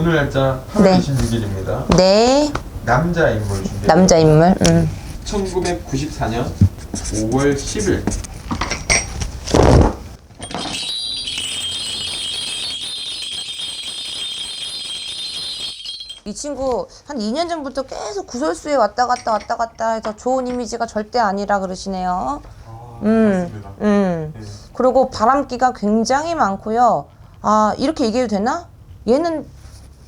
오늘 날짜 8월 네. 26일입니다. 네. 남자 인물 준비. 남자 인물. 음. 1994년 5월 10일. 이 친구 한 2년 전부터 계속 구설수에 왔다 갔다 왔다 갔다 해서 좋은 이미지가 절대 아니라 그러시네요. 아, 음. 맞습니다. 음. 네. 그리고 바람기가 굉장히 많고요. 아, 이렇게 얘기해도 되나? 얘는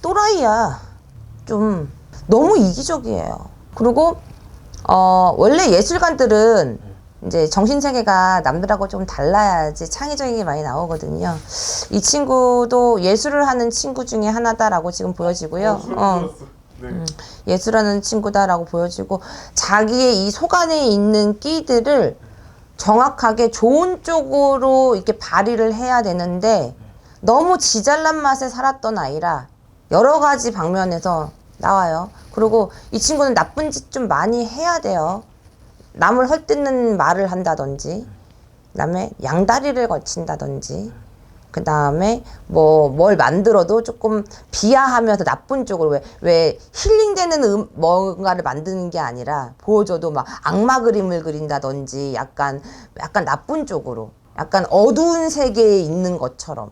또라이야. 좀 너무 이기적이에요. 그리고 어, 원래 예술가들은 이제 정신세계가 남들하고 좀 달라야지 창의적인 게 많이 나오거든요. 이 친구도 예술을 하는 친구 중에 하나다라고 지금 보여지고요. 어, 돋았어. 네. 예술하는 친구다라고 보여지고 자기의 이 속 안에 있는 끼들을 정확하게 좋은 쪽으로 이렇게 발휘를 해야 되는데 너무 지잘난 맛에 살았던 아이라 여러 가지 방면에서 나와요. 그리고 이 친구는 나쁜 짓 좀 많이 해야 돼요. 남을 헐뜯는 말을 한다든지, 그 다음에 양다리를 걸친다든지, 그 다음에 뭐 뭘 만들어도 조금 비하하면서 나쁜 쪽으로 왜, 왜 힐링되는 음, 뭔가를 만드는 게 아니라 보여줘도 막 악마 그림을 그린다든지 약간 약간 나쁜 쪽으로 약간 어두운 세계에 있는 것처럼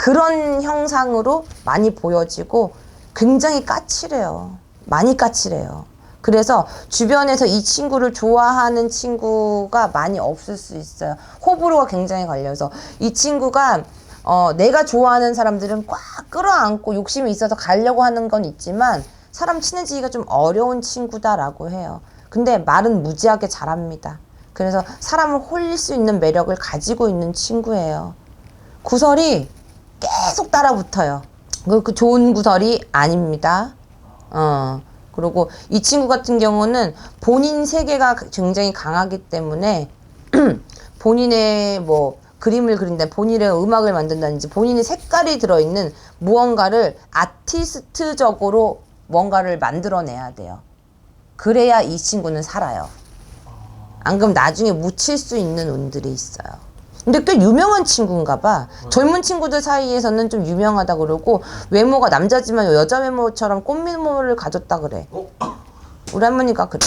그런 형상으로 많이 보여지고 굉장히 까칠해요. 많이 까칠해요. 그래서 주변에서 이 친구를 좋아하는 친구가 많이 없을 수 있어요. 호불호가 굉장히 갈려서 이 친구가 어, 내가 좋아하는 사람들은 꽉 끌어안고 욕심이 있어서 가려고 하는 건 있지만 사람 친해지기가 좀 어려운 친구다라고 해요. 근데 말은 무지하게 잘합니다. 그래서 사람을 홀릴 수 있는 매력을 가지고 있는 친구예요. 구설이 계속 따라 붙어요. 그, 그 좋은 구설이 아닙니다. 어. 그리고 이 친구 같은 경우는 본인 세계가 굉장히 강하기 때문에 본인의 뭐 그림을 그린다, 본인의 음악을 만든다든지 본인의 색깔이 들어있는 무언가를 아티스트적으로 뭔가를 만들어내야 돼요. 그래야 이 친구는 살아요. 안 그럼 나중에 묻힐 수 있는 운들이 있어요. 근데 꽤 유명한 친구인가 봐. 젊은 친구들 사이에서는 좀 유명하다 그러고 외모가 남자지만 여자 외모처럼 꽃미모를 가졌다 그래. 어? 우리 할머니가 그래.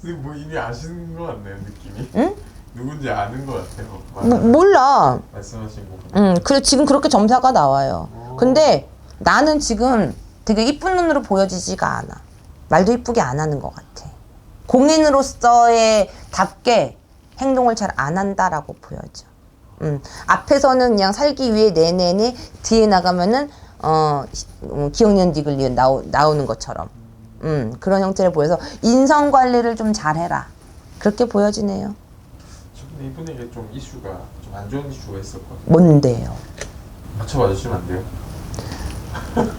선생님 뭐 이미 아시는 것 같네요 느낌이. 응? 누군지 아는 것 같아요. 뭐, 몰라. 말씀하신 거 보면. 응, 그래 지금 그렇게 점사가 나와요. 근데 나는 지금 되게 이쁜 눈으로 보여지지가 않아. 말도 이쁘게 안 하는 것 같아. 공인으로서의 답게 행동을 잘 안 한다라고 보여져. 음, 앞에서는 그냥 살기 위해 내내내 뒤에 나가면은 어 기억년 디글리 나오, 나오는 것처럼 음, 그런 형태를 보여서 인성 관리를 좀 잘해라 그렇게 보여지네요. 저 근데 이분에게 좀 이슈가 좀 안 좋은 이슈가 있었거든요. 뭔데요? 맞춰봐 주시면 안 돼요?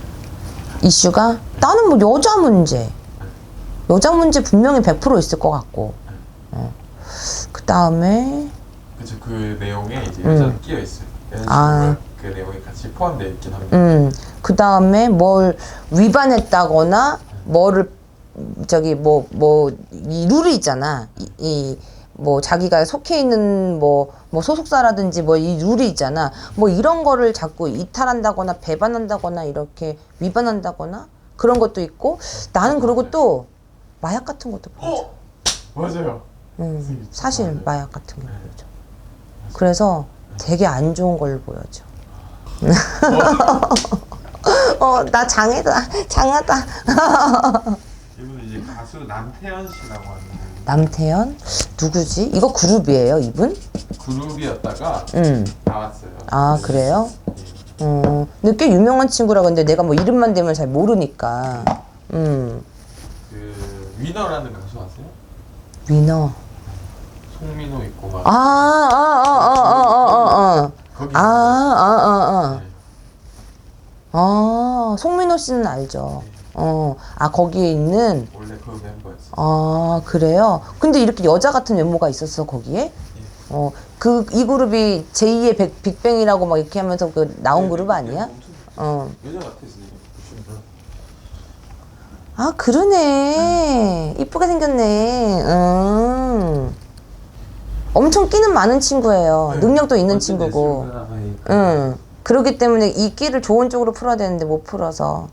이슈가 나는 뭐 여자 문제 여자 문제 분명히 100% 있을 것 같고 다음에 그쵸 그 내용에 이제 여자 는 끼어 있어요. 아. 그 내용에 같이 포함되어 있긴 합니다. 음, 그 다음에 뭘 위반했다거나 뭐를 저기 뭐 뭐 이 룰이 있잖아. 이 뭐 자기가 속해 있는 뭐 뭐 소속사라든지 뭐 이 룰이 있잖아. 뭐 이런 거를 자꾸 이탈한다거나 배반한다거나 이렇게 위반한다거나 그런 것도 있고 나는 그리고 또 마약 같은 것도 보여줘. 어 맞아요. 음, 사실 마약 같은 게 보여줘. 그래서 되게 안 좋은 걸 보여줘. 어, 나 장애다, 장하다. 이분은 이제 가수 남태현 씨라고 하는 남태현? 누구지? 이거 그룹이에요, 이분? 그룹이었다가 음. 나왔어요. 아, 그래요? 예. 어, 근데 꽤 유명한 친구라고 근데 내가 뭐 이름만 대면 잘 모르니까. 음, 그 위너라는 가수 아세요? 위너. 송민호 있고 막 아, 아, 아, 아, 아, 아, 아. 거기 아, 아, 아, 아. 네. 아, 송민호 씨는 알죠. 어, 아, 거기에 있는, 원래 그 멤버였어요. 아, 그래요? 근데 이렇게 여자 같은 외모가 있었어, 거기에? 어, 그, 이 그룹이 제2의 백, 빅뱅이라고 막 이렇게 하면서 그 나온 그룹 아니야? 어. 여자 보시면 아, 그러네. 이쁘게 생겼네. 음. 엄청 끼는 많은 친구예요. 능력도 있는 친구고. 응. 그렇기 때문에 이 끼를 좋은 쪽으로 풀어야 되는데 못 풀어서.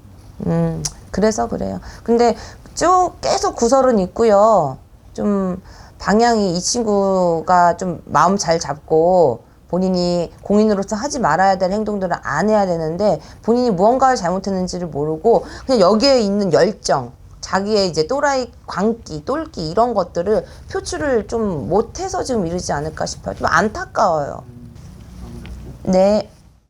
음, 그래서 그래요. 근데 쭉 계속 구설은 있고요. 좀 방향이 이 친구가 좀 마음 잘 잡고 본인이 공인으로서 하지 말아야 될 행동들을 안 해야 되는데 본인이 무언가를 잘못했는지를 모르고 그냥 여기에 있는 열정, 자기의 이제 또라이 광기, 똘끼 이런 것들을 표출을 좀 못해서 지금 이러지 않을까 싶어요. 좀 안타까워요. 네.